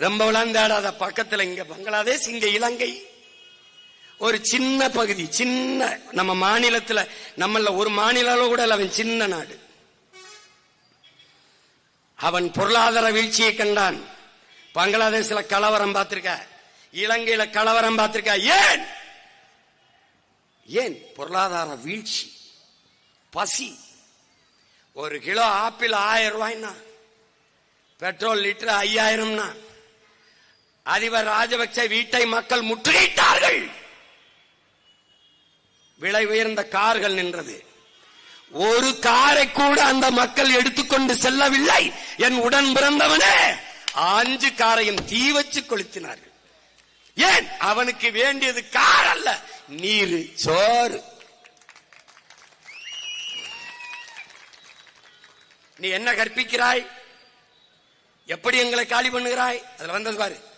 ரொம்ப விளாண்டாடாத பக்கத்துல இங்க பங்களாதேஷ் இங்க இலங்கை. ஒரு சின்ன பகுதி சின்ன நம்ம மாநிலத்துல நம்மள ஒரு மாநில கூட அவன் சின்ன நாடு. அவன் பொருளாதார வீழ்ச்சியை கண்டான். பங்களாதேஷ்ல கலவரம் பார்த்திருக்க. இலங்கையில கலவரம் பார்த்திருக்க. ஏன்? ஏன்? பொருளாதார வீழ்ச்சி. பசி. ஒரு கிலோ ஆப்பிள் ஆயிரம் ரூபாய்னா. பெட்ரோல் லிட்டர் ஐயாயிரம்னா. அதிபர் ராஜபக்ச வீட்டை மக்கள் முற்றுகையிட்டார்கள். விலை உயர்ந்த கார்கள் நின்றது. ஒரு காரை கூட அந்த மக்கள் எடுத்துக்கொண்டு செல்லவில்லை. என் உடன் பிறந்தவனே. அஞ்சு காரையும் தீ வச்சு கொளுத்தினார்கள். ஏன்? அவனுக்கு வேண்டியது கார் அல்ல நீர் சோறு. நீ என்ன கற்பிக்கிறாய்? எப்படி எங்களை காலி பண்ணுகிறாய்? அதுல வந்தது பாரு.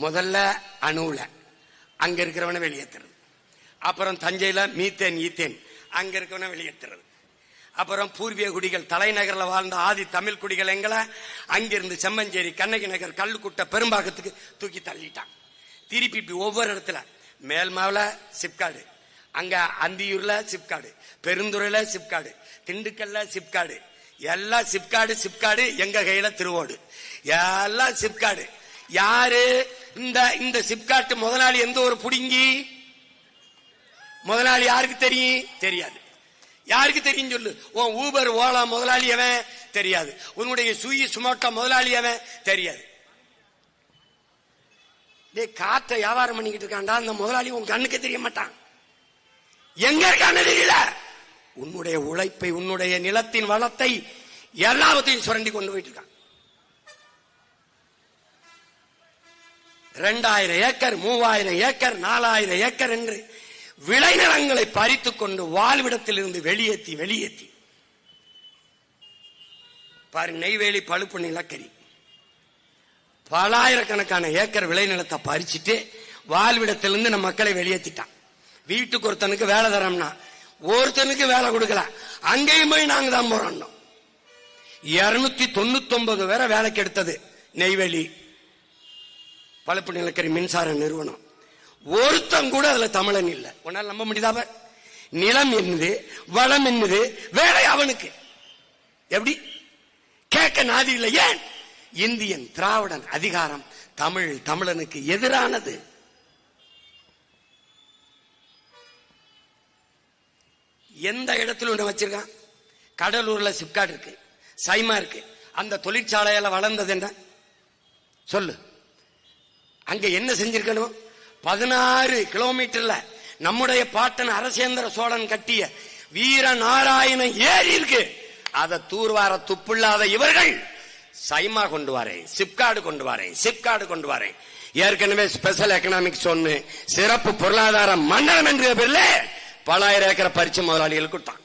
முதல்ல அணுல அங்க இருக்கிறவனை வெளியேற்றுறது அப்புறம் தஞ்சையில மீத்தேன் ஈத்தேன். அங்க இருக்கிறவனை வெளியேற்றுறது அப்புறம் பூர்வீக குடிகள் தலைநகரில் வாழ்ந்த ஆதி தமிழ் குடிகள் எங்களை அங்கிருந்து செம்மஞ்சேரி கண்ணகி நகர் கல்லுக்குட்ட பெரும்பாக்கத்துக்கு தூக்கி தள்ளிட்டான் திருப்பி இப்படி ஒவ்வொரு இடத்துல. மேல்மாவில் சிப்காடு. அங்க அந்தியூர்ல சிப்காடு. பெருந்துறையில சிப்காடு. திண்டுக்கல்ல சிப்காடு. எல்லாம் சிப்காடு சிப்காடு எங்க கையில திருவோடு. எல்லாம் சிப்காடு. யாரு இந்த இந்த சிப்காட் முதலாளி எந்த ஒரு புடுங்கி? முதலாளி யாருக்கு தெரியும்? தெரியாது. யாருக்கு தெரியும் சொல்லு? உன் ஊபர் ஓலா முதலாளி அவன் தெரியாது. உன்னுடைய சுயி சுமோட்டா முதலாளி அவன் தெரியாது. டேய் காத்த வியாபாரம் பண்ணிக்கிட்டு இருக்கான்டா அந்த முதலாளி உன் கண்ணுக்கு தெரிய மாட்டான். எங்க இருக்கான்னு தெரியல. உன்னுடைய உழைப்பை உன்னுடைய நிலத்தின் வளத்தை எல்லாவற்றையும் சுரண்டி கொண்டு போயிட்டு இருக்கான். ரெண்டாயிரம் ஏக்கர் மூவாயிரம் ஏக்கர் நாலாயிரம் ஏக்கர் என்று விளைநிலங்களை பறித்துக் கொண்டு வாழ்விடத்தில் இருந்து வெளியேற்றி வெளியேற்றி பாரு நெய்வேலி பழுப்பு நிலக்கரி. பலாயிரக்கணக்கான ஏக்கர் விளைநிலத்தை பறிச்சுட்டு வாழ்விடத்திலிருந்து நம்ம மக்களை வெளியேற்றிட்டான் வீட்டுக்கு ஒருத்தனுக்கு வேலை தரோம்னா ஒருத்தனுக்கு வேலை கொடுக்கல. அங்கேயும் போய் நாங்க தான் போறோம். இருநூத்தி தொண்ணூத்தி ஒன்பது பேரை வேலைக்கு எடுத்தது நெய்வேலி. பழுப்பு நிலக்கரி மின்சார நிறுவனம். ஒருத்தன் கூட அதுல தமிழன் இல்லை. உன்னால நம்ப முடியுதா நிலம் என்னது? வளம் என்னது? வேலை அவனுக்கு. எப்படி? கேட்க நாதி இல்லை. ஏன்? இந்தியன் திராவிடன் அதிகாரம் தமிழ் தமிழனுக்கு எதிரானது. எந்த இடத்துல ஒண்ணு வச்சிருக்கான்? கடலூர்ல சிப்காட் இருக்கு சைமா இருக்கு. அந்த தொழிற்சாலையில வளர்ந்தது என்ன? சொல்லு. அங்க என்ன செஞ்சிருக்கணும்? பதினாறு கிலோமீட்டர்ல நம்முடைய பாட்டன் அரசேந்திர சோழன் கட்டிய வீர நாராயணன் ஏறி இருக்கு. அதை தூர்வார துப்புள்ளாத இவர்கள் சைமா கொண்டு வரேன் சிப்காடு கொண்டு வரேன் சிப்காடு கொண்டு வரேன் ஏற்கனவே ஸ்பெஷல் எக்கனாமிக் சொன்னு சிறப்பு பொருளாதார மண்டலம் என்ற பேர்ல பலாயிரம் ஏக்கரை பரிச்சு முதலாளிகள் கொடுத்தான்.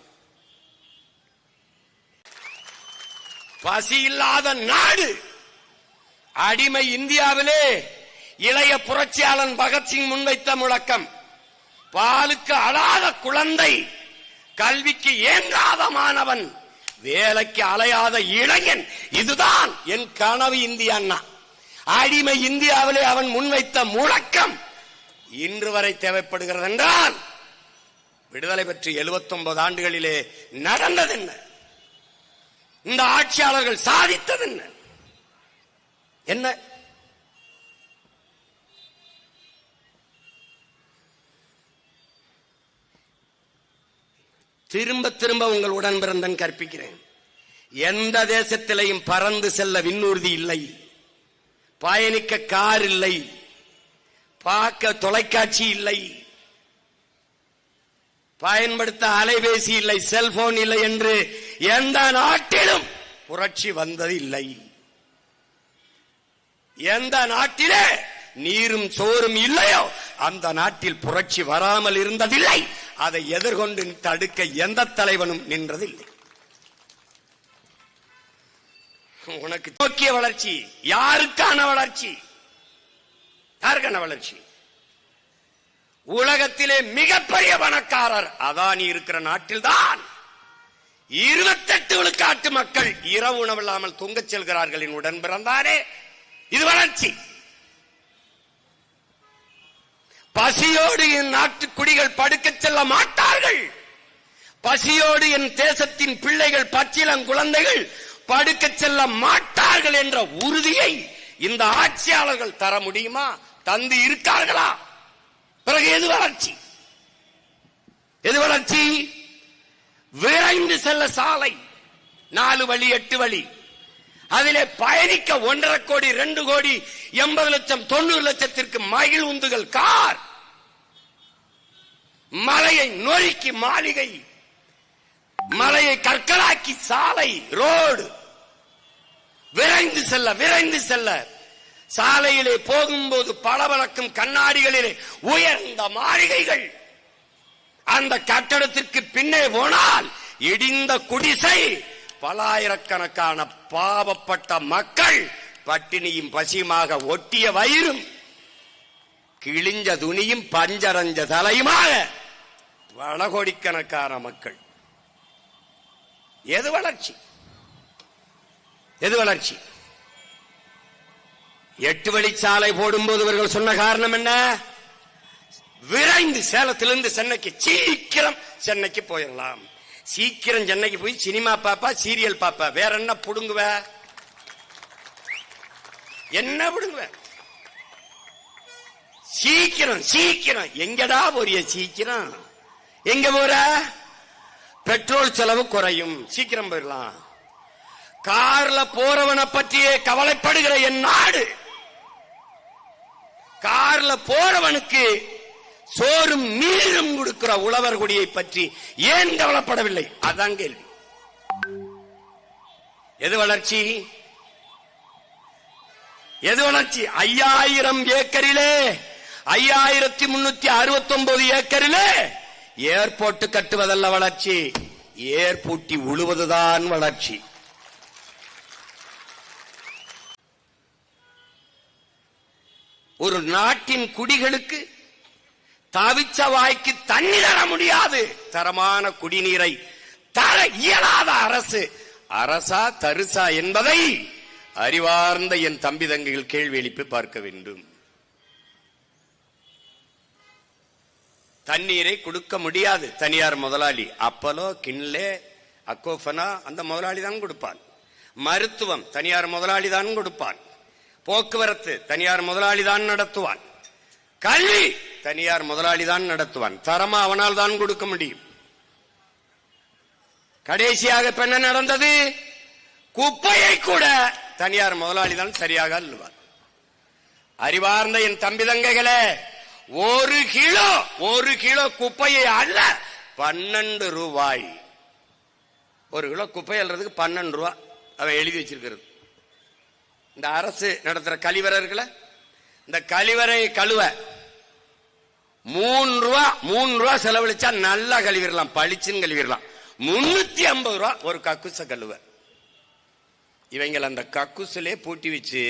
பசி இல்லாத நாடு அடிமை இந்தியாவிலே இளைய புரட்சியாளன் பகத்சிங் முன்வைத்த முழக்கம் பாலுக்கு அழாத குழந்தை கல்விக்கு ஏங்காத மாணவன் வேலைக்கு அலையாத இளைஞன் இதுதான் என் கனவு இந்திய அண்ணா. அடிமை இந்தியாவிலே அவன் முன்வைத்த முழக்கம் இன்று வரை தேவைப்படுகிறது என்றால் விடுதலை பற்றி எழுபத்தி ஒன்பது ஆண்டுகளிலே நடந்தது என்ன இந்த ஆட்சியாளர்கள் சாதித்தது என்ன என்ன? திரும்ப திரும்ப உங்கள் உடன் பிறந்தன் கற்பிக்கிறேன். எந்த தேசத்திலையும் பறந்து செல்ல விண்ணூர்தி இல்லை. பயணிக்க கார் இல்லை. பார்க்க தொலைக்காட்சி இல்லை. பயன்படுத்த அலைபேசி இல்லை செல்போன் இல்லை என்று எந்த நாட்டிலும் புரட்சி வந்தது இல்லை. எந்த நாட்டிலே நீரும் சோறும் இல்லையோ அந்த நாட்டில் புரட்சி வராமல் இருந்ததில்லை. அதை எதிர்கொண்டு தடுக்க எந்த தலைவனும் நின்றதில்லை. உனக்கு நோக்கிய வளர்ச்சி யாருக்கான வளர்ச்சி? யாருக்கான வளர்ச்சி? உலகத்திலே மிகப்பெரிய பணக்காரர் அதானி இருக்கிற நாட்டில்தான். இருபத்தெட்டு விழுக்காட்டு மக்கள் இரவு உணவில்லாமல் தொங்கச் செல்கிறார்கள் என் உடன் பிறந்தாரே இது வளர்ச்சி. பசியோடு என் நாட்டு குடிகள் படுக்கச் செல்ல மாட்டார்கள். பசியோடு என் தேசத்தின் பிள்ளைகள் பச்சிலங் குழந்தைகள் படுக்கச் செல்ல மாட்டார்கள் என்ற உறுதியை இந்த ஆட்சியாளர்கள் தர முடியுமா? தந்து இருக்கார்களா? பிறகு எது வளர்ச்சி? எது வளர்ச்சி? விரைந்து செல்ல சாலை நாலு வழி எட்டு வழி. அதிலே பயணிக்க ஒன்றரை கோடி ரெண்டு கோடி எண்பது லட்சம் தொண்ணூறு லட்சத்திற்கு மகிழ் உந்துகள். கார்! மலையை நொறுக்கி மாளிகை. மலையை கற்களாக்கி சாலை ரோடு. விரைந்து செல்ல விரைந்து செல்ல. சாலையிலே போகும்போது பளபளக்கும் கண்ணாடிகளிலே உயர்ந்த மாளிகைகள். அந்த கட்டடத்திற்கு பின்னே போனால் இடிந்த குடிசை. பலாயிரக்கணக்கான பாவப்பட்ட மக்கள் பட்டினியும் பசியுமாக ஒட்டிய வயிறும் கிழிஞ்ச துணியும் பஞ்சரஞ்ச தலையுமாக வளகோடிக்கணக்கான கோடிக்கணக்கான மக்கள். எது வளர்ச்சி? எது வளர்ச்சி? எட்டு வழிச்சாலை போடும்போது இவர்கள் சொன்ன காரணம் என்ன? விரைந்து சேலத்திலிருந்து சென்னைக்கு சீக்கிரம் சென்னைக்கு போயிடலாம் சீக்கிரம் சென்னைக்கு போய் சினிமா பாப்பா சீரியல் பாப்பா. வேற என்ன புடுங்குவ? என்ன புடுங்குவ? சீக்கிரம் சீக்கிரம். எங்கடா போறிய சீக்கிரம்? எங்க போற? பெட்ரோல் செலவு குறையும். சீக்கிரம் போயிடலாம் கார்ல போறவனை பற்றியே கவலைப்படுகிற என் நாடு. கார்ல போறவனுக்கு சோறும் நீரும் கொடுக்கிற உழவர் குடியை பற்றி ஏன் கவலைப்படவில்லை? அதான் கேள்வி. எது வளர்ச்சி? எது வளர்ச்சி? ஐயாயிரம் ஏக்கரிலே ஐயாயிரத்தி முன்னூத்தி அறுபத்தி ஒன்பது ஏக்கரிலே ஏர்போர்ட் கட்டுவதல்ல வளர்ச்சி. ஏர்பூட்டி உழுவதுதான் வளர்ச்சி. ஒரு நாட்டின் குடிகளுக்கு தவிச்ச வாய்க்கு தண்ணி தர முடியாது. தரமான குடிநீரை தர இயலாத அரசு. அரசா தருசா என்பதை அறிவார்ந்த என் தம்பி தங்கைகள் கேள்வி எழுப்பி பார்க்க வேண்டும். தண்ணீரை கொடுக்க முடியாது தனியார் முதலாளி. அப்பலோ கிண்லே அக்கோஃபனா அந்த முதலாளி தான் கொடுப்பான். மருத்துவம் தனியார் முதலாளி தான் கொடுப்பான். போக்குவரத்து தனியார் முதலாளி தான் நடத்துவான். கல்வி தனியார் முதலாளி தான் நடத்துவான். தரமா அவனால் தான் கொடுக்க முடியும். கடைசியாக இப்ப என்ன நடந்தது? குப்பையை கூட தனியார் முதலாளி தான் சரியாக அல்லுவார் அறிவார்ந்த என் தம்பி தங்கைகளே ஒரு கிலோ ஒரு கிலோ குப்பையை அல்ல பன்னெண்டு ரூபாய். ஒரு கிலோ குப்பை அல்றதுக்கு பன்னெண்டு ரூபாய் அவன் எழுதி வச்சிருக்கிறது. இந்த அரசு நடத்துற கழிவறை இருக்குல்ல? இந்த கழிவறை கழுவ மூணு ரூபா மூணு ரூபா செலவழிச்சா நல்லா கழுவிடலாம் பளிச்சுன்னு கழுவிடலாம். முன்னூத்தி ஐம்பது ரூபா ஒரு கக்குச கழுவ. இவங்களை அந்த கக்குசிலே பூட்டி வச்சு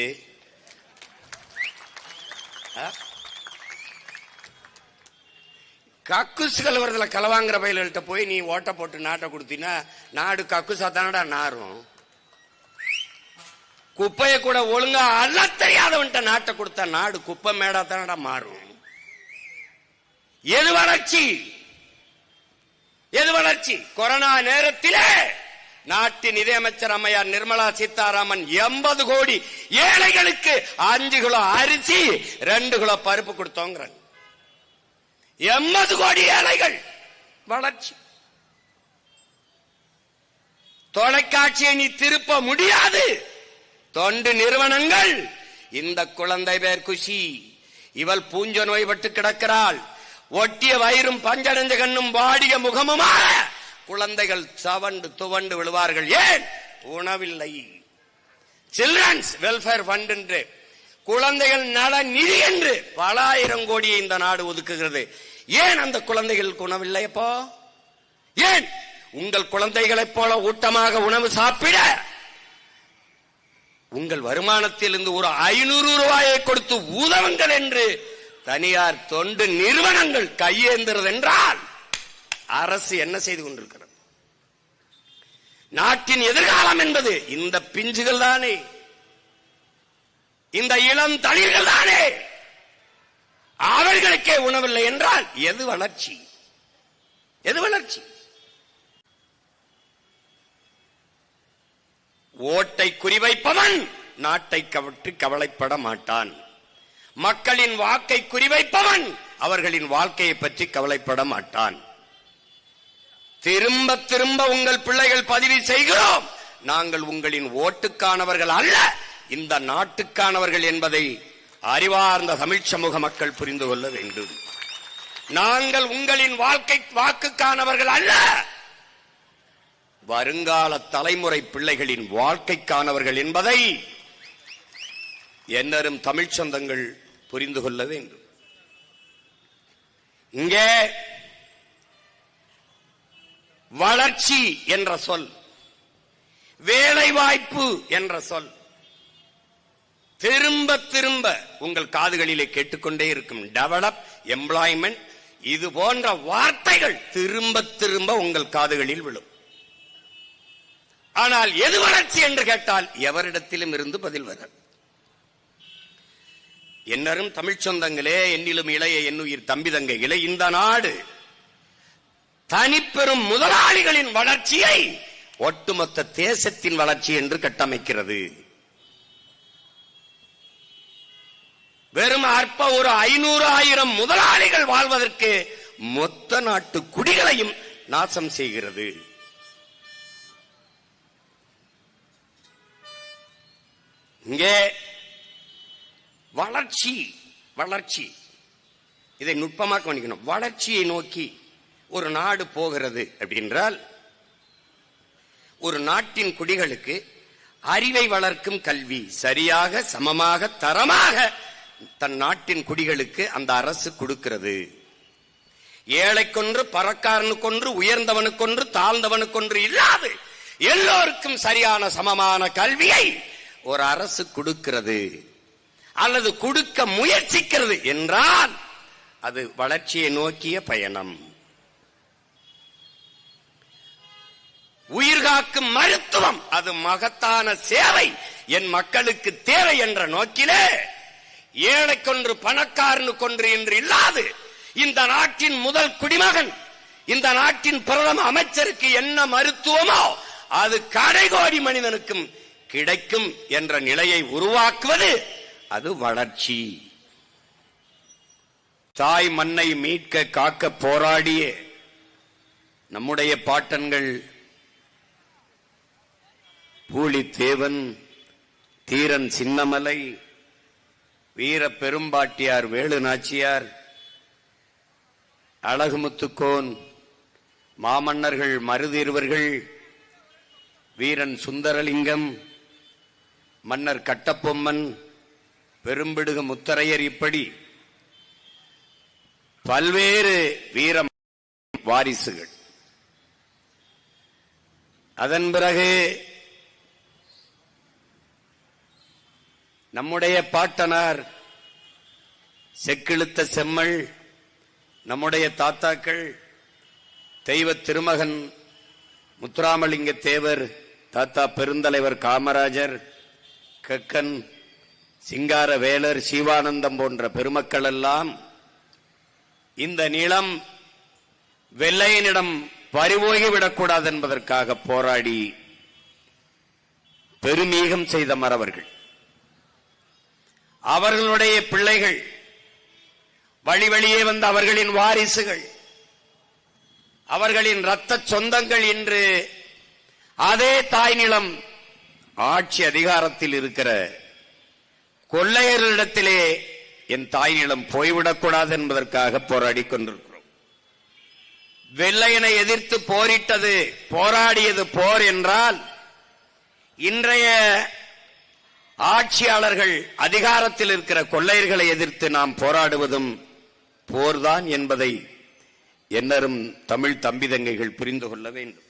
கக்குசு கழுவுறதுல கலவாங்கிற பயில்கள்ட்ட போய் நீ ஓட்ட போட்டு நாட்டை கொடுத்தீங்கன்னா நாடு கக்குசா தானடா நாரும். குப்பையை கூட ஒழுங்கா அள்ள தெரியாதவன்ட்ட நாட்டை கொடுத்தா நாடு குப்பை மேடா தானடா மாறும். எது வளர்ச்சி? எது வளர்ச்சி? கொரோனா நேரத்திலே நாட்டின் நிதியமைச்சர் அம்மையார் நிர்மலா சீதாராமன் எண்பது கோடி ஏழைகளுக்கு அஞ்சு கிலோ அரிசி ரெண்டு கிலோ பருப்பு கொடுத்தோங்கிறாங்க. எண்பது கோடி ஏழைகள் வளர்ச்சி. தொலைக்காட்சியை நீ திருப்ப முடியாது. தொண்டு நிறுவனங்கள் இந்த குழந்தை பேர் குஷி. இவள் பூஞ்ச நோய்பட்டு கிடக்கிறாள். ஒட்டிய வயிறும் பஞ்சடைஞ்ச கண்ணும் வாடிய முகமுமாக குழந்தைகள் சவண்டு துவண்டு விழுவார்கள். ஏன்? உணவில்லை. சில்ட்ரன்ஸ் வெல்ஃபேர் ஃபண்ட் என்று. குழந்தைகள் நல நிதி என்று பல ஆயிரம் கோடியை இந்த நாடு ஒதுக்குகிறது. ஏன் அந்த குழந்தைகளுக்கு உணவில்லை அப்போ? ஏன்? உங்கள் குழந்தைகளைப் போல ஊட்டமாக உணவு சாப்பிட உங்கள் வருமானத்தில் இருந்து ஒரு ஐநூறு ரூபாயை கொடுத்து உதவுங்கள் என்று தனியார் தொண்டு நிறுவனங்கள் கையேந்திரது என்றால் அரசு என்ன செய்து கொண்டிருக்கிறது? நாட்டின் எதிர்காலம் என்பது இந்த பிஞ்சுகள் தானே? இந்த இளம் தளிர்கள் தானே? அவர்களுக்கே உணவில்லை என்றால் எது வளர்ச்சி? எது வளர்ச்சி? ஓட்டை குறிவைப்பவன் நாட்டை கவிட்டு கவலைப்பட மாட்டான். மக்களின் வாக்கை குறிவைப்பவன். அவர்களின் வாழ்க்கையை பற்றி கவலைப்பட மாட்டான். திரும்ப திரும்ப உங்கள் பிள்ளைகள் பதிவு செய்கிறோம். நாங்கள் உங்களின் ஓட்டுக்கானவர்கள் அல்ல. இந்த நாட்டுக்கானவர்கள் என்பதை அறிவார்ந்த தமிழ் சமூக மக்கள் புரிந்து கொள்ள வேண்டும். நாங்கள் உங்களின் வாழ்க்கை வாக்குக்கானவர்கள் அல்ல. வருங்கால தலைமுறை பிள்ளைகளின் வாழ்க்கைக்கானவர்கள் என்பதை என்னரும் தமிழ்ச் சொந்தங்கள் புரிந்து கொள்ள வேண்டும். இங்கே வளர்ச்சி என்ற சொல் வேலைவாய்ப்பு என்ற சொல் திரும்ப திரும்ப உங்கள் காதுகளிலே கேட்டுக்கொண்டே இருக்கும். டெவலப் எம்ப்ளாய்மெண்ட் இது போன்ற வார்த்தைகள் திரும்ப திரும்ப உங்கள் காதுகளில் விழும். ஆனால் எது வளர்ச்சி என்று கேட்டால் எவரிடத்திலும் இருந்து பதில் வராது. என்னரும் தமிழ்ச் சொந்தங்களே என்னிலும் இளைய என்னுயிர் தம்பி தங்கைகளே இந்த நாடு தனிப்பெரும் முதலாளிகளின் வளர்ச்சியை ஒட்டுமொத்த தேசத்தின் வளர்ச்சி என்று கட்டமைக்கிறது. வெறும் அற்ப ஒரு ஐநூறு ஆயிரம் முதலாளிகள் வாழ்வதற்கு மொத்த நாட்டு குடிகளையும் நாசம் செய்கிறது. இங்கே வளர்ச்சி வளர்ச்சி. இதை நுட்பமாக கவனிக்கணும் வளர்ச்சியை நோக்கி ஒரு நாடு போகிறது அப்படின்றால் ஒரு நாட்டின் குடிகளுக்கு அறிவை வளர்க்கும் கல்வி சரியாக சமமாக தரமாக தன் நாட்டின் குடிகளுக்கு அந்த அரசு கொடுக்கிறது. ஏழைக்கொன்று பறக்காரனுக்கொன்று உயர்ந்தவனுக்கொன்று தாழ்ந்தவனுக்கொன்று இல்லாது எல்லோருக்கும் சரியான சமமான கல்வியை ஒரு அரசு கொடுக்கிறது. அல்லது கொடுக்க முயற்சிக்கிறது என்றால் அது வளர்ச்சியை நோக்கிய பயணம். உயிர்காக்கும் மருத்துவம் அது மகத்தான சேவை என் மக்களுக்கு தேவை என்ற நோக்கிலே ஏழை கொன்று பணக்காரனு கொன்று என்று இல்லாது இந்த நாட்டின் முதல் குடிமகன் இந்த நாட்டின் பிரதம அமைச்சருக்கு என்ன மருத்துவமோ அது கடைகோடி மனிதனுக்கும் கிடைக்கும் என்ற நிலையை உருவாக்குவது அது வளர்ச்சி. தாய் மண்ணை மீட்க காக்க போராடிய. நம்முடைய பாட்டன்கள் பூலித்தேவன் தீரன் சின்னமலை வீர பெரும்பாட்டியார் வேலு நாச்சியார் அழகுமுத்துக்கோன் மாமன்னர்கள் மருதீர்வர்கள் வீரன் சுந்தரலிங்கம் மன்னர் கட்டப்பொம்மன் பெரும்பிடுக முத்தரையர் இப்படி பல்வேறு வீர வாரிசுகள். அதன் பிறகு நம்முடைய பாட்டனார் செக்கிழுத்த செம்மல் நம்முடைய தாத்தாக்கள் தெய்வ திருமகன் முத்துராமலிங்க தேவர் தாத்தா பெருந்தலைவர் காமராஜர் கக்கன் சிங்கார வேலர் சிவானந்தம் போன்ற பெருமக்கள் எல்லாம் இந்த நிலம் வெள்ளையனிடம் பறிபோகிவிடக்கூடாது என்பதற்காக போராடி பெருமீகம் செய்த மறவர்கள். அவர்களுடைய பிள்ளைகள் வழி வழியே வந்த அவர்களின் வாரிசுகள் அவர்களின் இரத்த சொந்தங்கள் இன்று அதே தாய் நிலம் ஆட்சி அதிகாரத்தில் இருக்கிற கொள்ளையர்களிடத்திலே என் தாய் நிலம் போய்விடக்கூடாது என்பதற்காக போராடி கொண்டிருக்கிறோம். வெள்ளையனை எதிர்த்து போரிட்டது போராடியது போர் என்றால் இன்றைய ஆட்சியாளர்கள் அதிகாரத்தில் இருக்கிற கொள்ளையர்களை எதிர்த்து நாம் போராடுவதும் போர்தான் என்பதை என்னரும் தமிழ் தம்பி தங்கைகள் புரிந்து கொள்ள வேண்டும்.